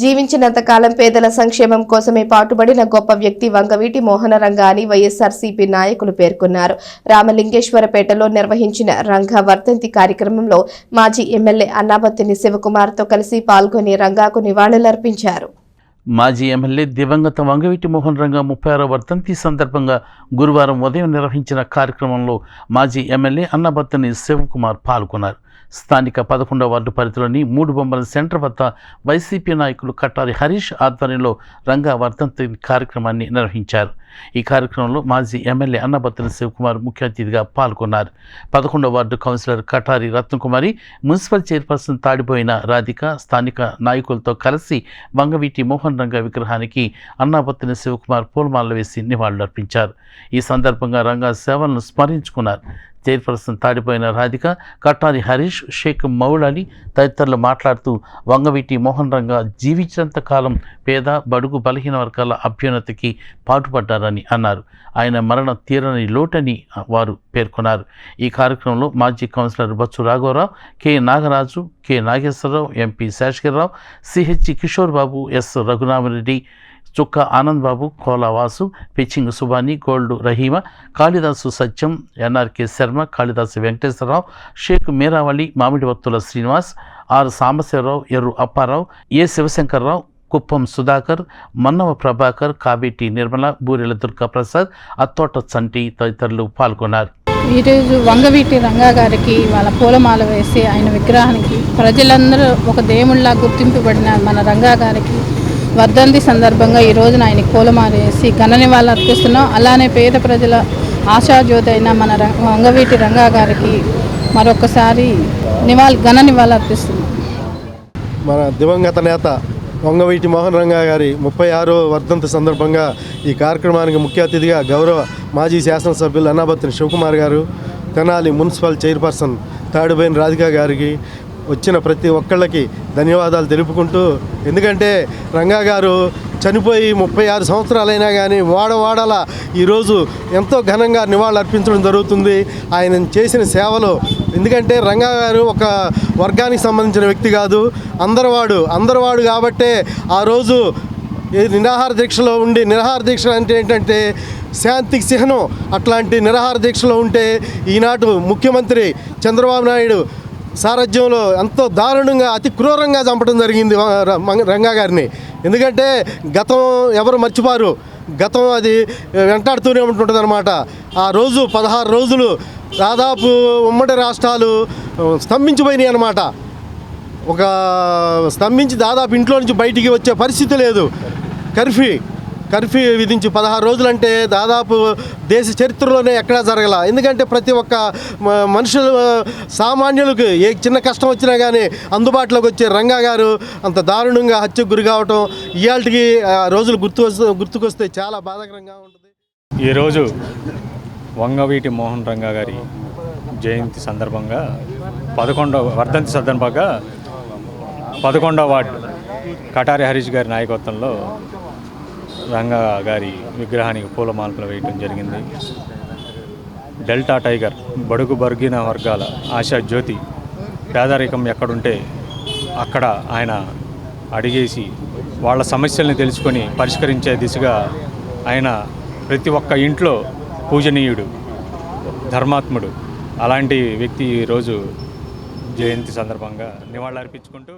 జీవించినంతకాలం పేదల సంక్షేమం కోసమే పాటుపడిన గొప్ప వ్యక్తి వంగవీటి మోహన రంగా అని వైఎస్ఆర్సీపీ నాయకులు పేర్కొన్నారు. రామలింగేశ్వరపేటలో నిర్వహించిన రంగా వర్ధంతి కార్యక్రమంలో మాజీ ఎమ్మెల్యే అన్నాబత్తిని శివకుమార్తో కలిసి పాల్గొని రంగాకు నివాళులర్పించారు. మాజీ ఎమ్మెల్యే దివంగత వంగవీటి మోహన్ రంగ ముప్పై ఆరో వర్ధంతి సందర్భంగా గురువారం ఉదయం నిర్వహించిన కార్యక్రమంలో మాజీ ఎమ్మెల్యే అన్నబత్తని శివకుమార్ పాల్గొన్నారు. స్థానిక పదకొండవ వార్డు పరిధిలోని మూడు బొమ్మల సెంటర్ వద్ద వైసీపీ నాయకులు కట్టారి హరీష్ ఆధ్వర్యంలో రంగా వర్ధంతి కార్యక్రమాన్ని నిర్వహించారు. ఈ కార్యక్రమంలో మాజీ ఎమ్మెల్యే అన్నబత్తని శివకుమార్ ముఖ్య అతిథిగా పాల్గొన్నారు. పదకొండవ ward councillor Katari Ratnakumari municipal chairperson Tadipoyina Radhika స్థానిక నాయకులతో కలిసి వంగవీటి మోహన్ రంగ విగ్రహానికి అన్నాబత్తిని శివకుమార్ పూలమాలలు వేసి నివాళులర్పించారు. ఈ సందర్భంగా రంగా సేవలను స్మరించుకున్నారు. చైర్పర్సన్ తాడిపోయిన రాధిక కట్టారి హరీష్ షేక్ మౌళాలి తదితరులు మాట్లాడుతూ వంగవీటి మోహన్ రంగ జీవించినంత కాలం పేద బడుగు బలహీన వర్గాల అభ్యున్నతికి పాటుపడ్డారని అన్నారు. ఆయన మరణ తీరని లోటని వారు పేర్కొన్నారు. ఈ కార్యక్రమంలో మాజీ కౌన్సిలర్ బొత్సు రాఘవరావు K Nagaraju K Nageswararao MP Seshagirirao CH Kishore Babu S Raghunamareddy Chukka Anand Babu Kolavasu pitching Subani Gold Rahima Kalidasu Satyam NRK Sharma Kalidasu Venkateswararao Shaik Meeravali Mamidi Vattula Srinivas R Sambasivarao Erru Apparao A Sivasankarrao Kuppam Sudhakar Mannava Prabhakar Kaveti Nirmala Burela Durgaprasad Athota Chanti తదితరులు పాల్గొన్నారు. ఈరోజు వంగవీటి రంగా గారికి వాళ్ళ పూలమాల వేసి ఆయన విగ్రహానికి ప్రజలందరూ ఒక దేవుళ్ళ గుర్తింపబడిన మన రంగా గారికి వర్ధంతి సందర్భంగా ఈ రోజున కూలమారేసి ఘన నివాళులు అర్పిస్తున్నాం. అలానే పేద ప్రజల ఆశాజ్యోతి అయిన మన ర- వంగవీటి రంగా గారికి మరొకసారి నివాళి ఘన నివాళులు అర్పిస్తున్నాం. మన దివంగత నేత వంగవీటి మోహన్ రంగా గారి ముప్పై ఆరో వర్ధంతి సందర్భంగా ఈ కార్యక్రమానికి ముఖ్య అతిథిగా గౌరవ మాజీ శాసనసభ్యులు అన్నాబత్తిని శివకుమార్ గారు తెనాలి మున్సిపల్ చైర్పర్సన్ తాడుబైన్ రాధిక గారికి వచ్చిన ప్రతి ఒక్కళ్ళకి ధన్యవాదాలు తెలుపుకుంటూ ఎందుకంటే రంగా గారు చనిపోయి ముప్పై ఆరు సంవత్సరాలైనా కానీ వాడవాడల ఈరోజు ఎంతో ఘనంగా నివాళులు అర్పించడం జరుగుతుంది. ఆయన చేసిన సేవలు ఎందుకంటే రంగా గారు ఒక వర్గానికి సంబంధించిన వ్యక్తి కాదు అందరివాడు అందరివాడు కాబట్టే ఆ రోజు నిరాహార దీక్షలో ఉండి నిరాహార దీక్ష అంటే ఏంటంటే శాంతికి చిహ్నం అట్లాంటి నిరాహార దీక్షలో ఉంటే ఈనాడు ముఖ్యమంత్రి చంద్రబాబు నాయుడు సారథ్యంలో ఎంతో దారుణంగా అతి క్రూరంగా చంపడం జరిగింది రంగా గారిని. ఎందుకంటే గతం ఎవరు మర్చిపోరు. గతం అది వెంటాడుతూనే ఉంటుంటుంది అనమాట ఆ రోజు పదహారు రోజులు దాదాపు ఉమ్మడి రాష్ట్రాలు స్తంభించిపోయినాయి అనమాట ఒక స్తంభించి దాదాపు ఇంట్లో నుంచి బయటికి వచ్చే పరిస్థితి లేదు. కర్ఫ్యూ. కర్ఫ్యూ విధించి పదహారు రోజులంటే దాదాపు దేశ చరిత్రలోనే ఎక్కడా జరగల. ఎందుకంటే ప్రతి ఒక్క మనుషులు సామాన్యులకు ఏ చిన్న కష్టం వచ్చినా కానీ అందుబాటులోకి వచ్చే రంగా గారు అంత దారుణంగా హత్యకు గురి కావటం ఇవాళకి రోజులు గుర్తు గుర్తుకొస్తే చాలా బాధాకరంగా ఉంటుంది. ఈరోజు వంగవీటి మోహన్ రంగా గారి జయంతి సందర్భంగా పదకొండవ వర్ధంతి సందర్భంగా పదకొండవ వార్డు కటారి హరీష్ గారి నాయకత్వంలో రంగా గారి విగ్రహానికి పూలమాలలు వేయటం జరిగింది. డెల్టా టైగర్ బడుగు బర్గిన వర్గాల ఆశా జ్యోతి పేదరికం ఎక్కడుంటే అక్కడ ఆయన అడిగేసి వాళ్ళ సమస్యల్ని తెలుసుకొని పరిష్కరించే దిశగా ఆయన ప్రతి ఒక్క ఇంట్లో పూజనీయుడు ధర్మాత్ముడు అలాంటి వ్యక్తి ఈరోజు జయంతి సందర్భంగా నివాళులర్పించుకుంటూ